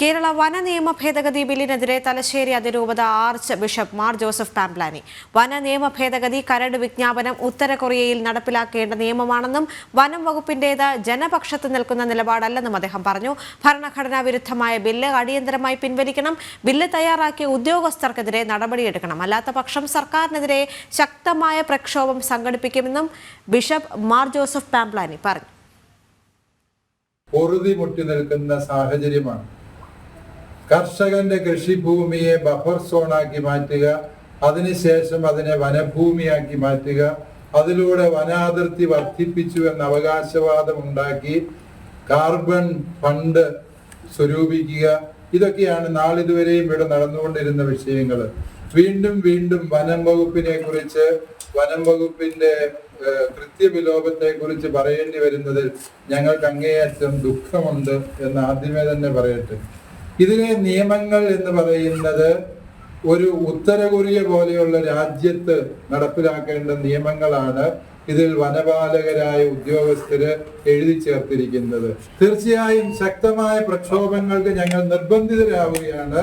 കേരള വന നിയമ ഭേദഗതി ബില്ലിനെതിരെ തലശ്ശേരി അതിരൂപത ആർച്ച് ബിഷപ്പ് മാർ ജോസഫ് പാംപ്ലാനി. വന നിയമ ഭേദഗതി കരട് വിജ്ഞാപനം ഉത്തര കൊറിയയിൽ നടപ്പിലാക്കേണ്ട നിയമമാണെന്നും വനം വകുപ്പിന്റേത് ജനപക്ഷത്ത് നിൽക്കുന്ന നിലപാടല്ലെന്നും അദ്ദേഹം പറഞ്ഞു. ഭരണഘടനാ വിരുദ്ധമായ ബില്ല് അടിയന്തരമായി പിൻവലിക്കണം. ബില്ല് തയ്യാറാക്കിയ ഉദ്യോഗസ്ഥർക്കെതിരെ നടപടിയെടുക്കണം. അല്ലാത്ത പക്ഷം സർക്കാരിനെതിരെ ശക്തമായ പ്രക്ഷോഭം സംഘടിപ്പിക്കുമെന്നും ബിഷപ്പ് മാർ ജോസഫ് പാംപ്ലാനി പറഞ്ഞു. പൊറുതി നിൽക്കുന്ന സാഹചര്യമാണ് കർഷകന്റെ കൃഷിഭൂമിയെ ബഫർ സോണാക്കി മാറ്റുക അതിനുശേഷം അതിനെ വനഭൂമിയാക്കി മാറ്റുക അതിലൂടെ വനാതിർത്തി വർദ്ധിപ്പിച്ചു എന്ന അവകാശവാദം ഉണ്ടാക്കി കാർബൺ ഫണ്ട് സ്വരൂപിക്കുക. ഇതൊക്കെയാണ് നാളിതുവരെയും ഇവിടെ നടന്നുകൊണ്ടിരുന്ന വിഷയങ്ങൾ. വീണ്ടും വീണ്ടും വനം വകുപ്പിനെ കുറിച്ച് വനം വകുപ്പിന്റെ കൃത്യവിലോപത്തെ കുറിച്ച് പറയേണ്ടി വരുന്നതിൽ ഞങ്ങൾക്ക് അങ്ങേയറ്റം ദുഃഖമുണ്ട് എന്ന് ആദ്യമേ തന്നെ പറയട്ടെ. ഇതിലെ നിയമങ്ങൾ എന്ന് പറയുന്നത് ഒരു ഉത്തര കൊറിയ പോലെയുള്ള രാജ്യത്ത് നടപ്പിലാക്കേണ്ട നിയമങ്ങളാണ് ഇതിൽ വനപാലകരായ ഉദ്യോഗസ്ഥര് എഴുതി ചേർത്തിരിക്കുന്നത്. തീർച്ചയായും ശക്തമായ പ്രക്ഷോഭങ്ങൾക്ക് ഞങ്ങൾ നിർബന്ധിതരാവുകയാണ്.